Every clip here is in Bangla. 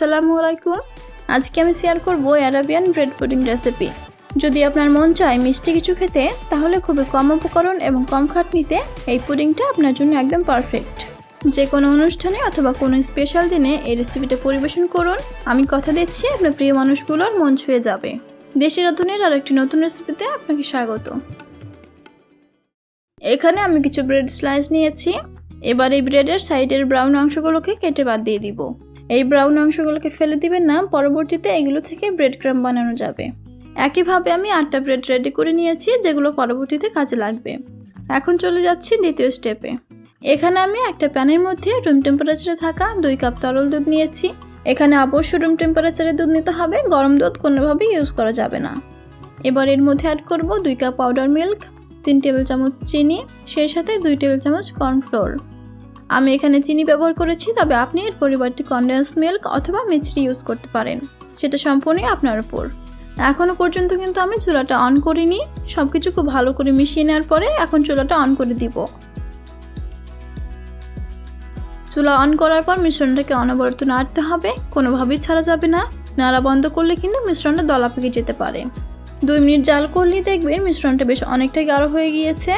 আসসালামু আলাইকুম। আজকে আমি শেয়ার করব অ্যারাবিয়ান ব্রেড পুডিং রেসিপি। যদি আপনার মন চায় মিষ্টি কিছু খেতে, তাহলে খুবই কম উপকরণ এবং কম খাটনিতে এই পুডিংটা আপনার জন্য একদম পারফেক্ট যে কোনো অনুষ্ঠানে অথবা কোনো স্পেশাল দিনে এই রেসিপিটা পরিবেশন করুন। আমি কথা দিচ্ছি আপনার প্রিয় মানুষগুলোর মন ছুঁয়ে যাবে। দেশি রাধুনের আর একটি নতুন রেসিপিতে আপনাকে স্বাগত। এখানে আমি কিছু ব্রেড স্লাইস নিয়েছি। এবার এই ব্রেডের সাইডের ব্রাউন অংশগুলোকে কেটে বাদ দিয়ে দিব। এই ব্রাউন অংশগুলোকে ফেলে দিবেন না, পরবর্তীতে এগুলো থেকে ব্রেড ক্রাম বানানো যাবে। একইভাবে আমি আটটা ব্রেড রেডি করে নিয়েছি, যেগুলো পরবর্তীতে কাজে লাগবে। এখন চলে যাচ্ছি দ্বিতীয় স্টেপে এখানে আমি একটা প্যানের মধ্যে রুম টেম্পারেচারে থাকা দুই কাপ তরল দুধ নিয়েছি। এখানে অবশ্য রুম টেম্পারেচারে দুধ নিতে হবে, গরম দুধ কোনোভাবেই ইউজ করা যাবে না। এবার এর মধ্যে অ্যাড করব দুই কাপ পাউডার মিল্ক তিন টেবিল চামচ চিনি, সেই সাথে দুই টেবিল চামচ কর্নফ্লোর আমি এখানে চিনি ব্যবহার করেছি, তবে আপনি এর পরিবর্তে কন্ডেন্স মিল্ক অথবা মিছরি ইউজ করতে পারেন। সেটা সম্পূর্ণই আপনার উপর। এখনও পর্যন্ত কিন্তু আমি চুলাটা অন করিনি। সব কিছু খুব ভালো করে মিশিয়ে নেওয়ার পরে এখন চুলাটা অন করে দিব। চুলা অন করার পর মিশ্রণটাকে অনবরত নাড়তে হবে। কোনোভাবেই ছাড়া যাবে না। নাড়া বন্ধ করলে কিন্তু মিশ্রণটা দলা পেকে যেতে পারে। দুই মিনিট জাল করলেই দেখবেন মিশ্রণটা বেশ অনেকটাই গাঢ় হয়ে গিয়েছে।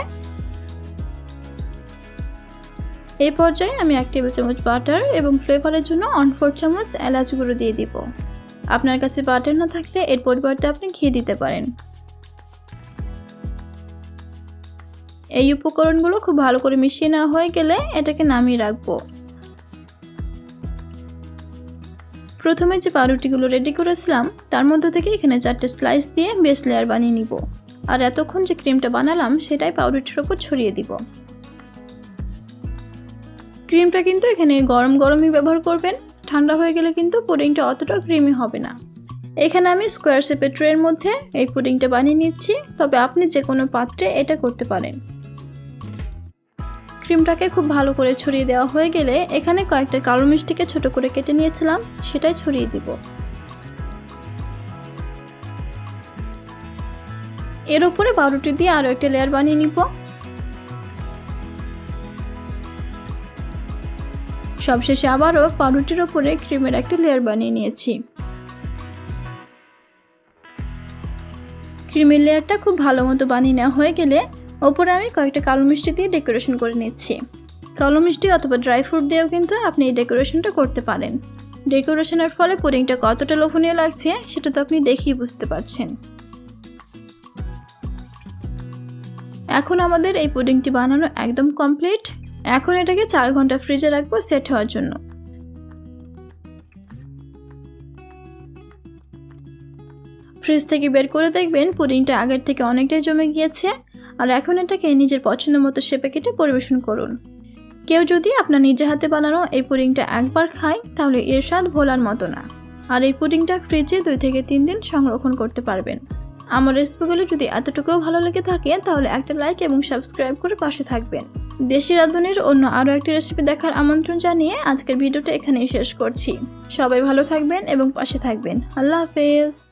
এই পর্যায়ে আমি এক টেবিল চামচ বাটার এবং ফ্লেভারের জন্য অন ফোর চামচ এলাচ গুঁড়ো দিয়ে দিব। আপনার কাছে বাটার না থাকলে এর পরিবর্তে আপনি ঘি দিতে পারেন। এই উপকরণগুলো খুব ভালো করে মিশিয়ে নেওয়া হয়ে গেলে এটাকে নামিয়ে রাখব। প্রথমে যে পাউরুটিগুলো রেডি করেছিলাম, তার মধ্যে থেকে এখানে চারটে স্লাইস দিয়ে বেস লেয়ার বানিয়ে নিব। আর এতক্ষণ যে ক্রিমটা বানালাম, সেটাই পাউরুটির ওপর ছড়িয়ে দিব। ক্রিমটা কিন্তু এখানে গরম গরমই ব্যবহার করবেন। ঠান্ডা হয়ে গেলে কিন্তু পুডিংটা অতটা ক্রিমি হবে না। এখানে আমি স্কোয়ার শেপের ট্রের মধ্যে এই পুডিংটা বানিয়ে নিচ্ছি। তবে আপনি যে কোনো পাত্রে এটা করতে পারেন। ক্রিমটাকে খুব ভালো করে ছড়িয়ে দেওয়া হয়ে গেলে এখানে কয়েকটা কালো মিষ্টিকে ছোট করে কেটে নিয়েছিলাম। সেটাই ছড়িয়ে দিব। এর উপরে পাউরুটি দিয়ে আরও একটা লেয়ার বানিয়ে নিব। সবশেষে আবারও পাউরুটির ওপরে ক্রিমের একটা লেয়ার বানিয়ে নিয়েছি। ক্রিমের লেয়ারটা খুব ভালো মতো বানিয়ে নেওয়া হয়ে গেলে ওপরে আমি কয়েকটা কালো মিষ্টি দিয়ে ডেকোরেশন করে নিচ্ছি। কালো মিষ্টি অথবা ড্রাই ফ্রুট দিয়েও কিন্তু আপনি এই ডেকোরেশনটা করতে পারেন। ডেকোরেশনের ফলে পুডিংটা কতটা লোভনীয় লাগছে সেটা তো আপনি দেখেই বুঝতে পারছেন। এখন আমাদের এই পুডিংটি বানানো একদম কমপ্লিট এখন এটাকে চার ঘণ্টা ফ্রিজে রাখব, সেট হওয়ার জন্য। ফ্রিজ থেকে বের করে দেখবেন পুডিংটা আগের থেকে অনেকটাই জমে গিয়েছে। আর এখন এটাকে নিজের পছন্দ মতো শেপে কেটে পরিবেশন করুন। কেউ যদি আপনার নিজে হাতে বানানো এই পুডিংটা একবার খায়, তাহলে এর স্বাদ ভোলার মতো না। আর এই পুডিংটা ফ্রিজে দুই থেকে তিন দিন সংরক্ষণ করতে পারবেন। আমার রেসিপিগুলো যদি এতটুকুও ভালো লেগে থাকে, তাহলে একটা লাইক এবং সাবস্ক্রাইব করে পাশে থাকবেন। দেশি রাঁধুনির অন্য আরও একটি রেসিপি দেখার আমন্ত্রণ জানিয়ে আজকের ভিডিওটা এখানেই শেষ করছি। সবাই ভালো থাকবেন এবং পাশে থাকবেন। আল্লাহ হাফেজ।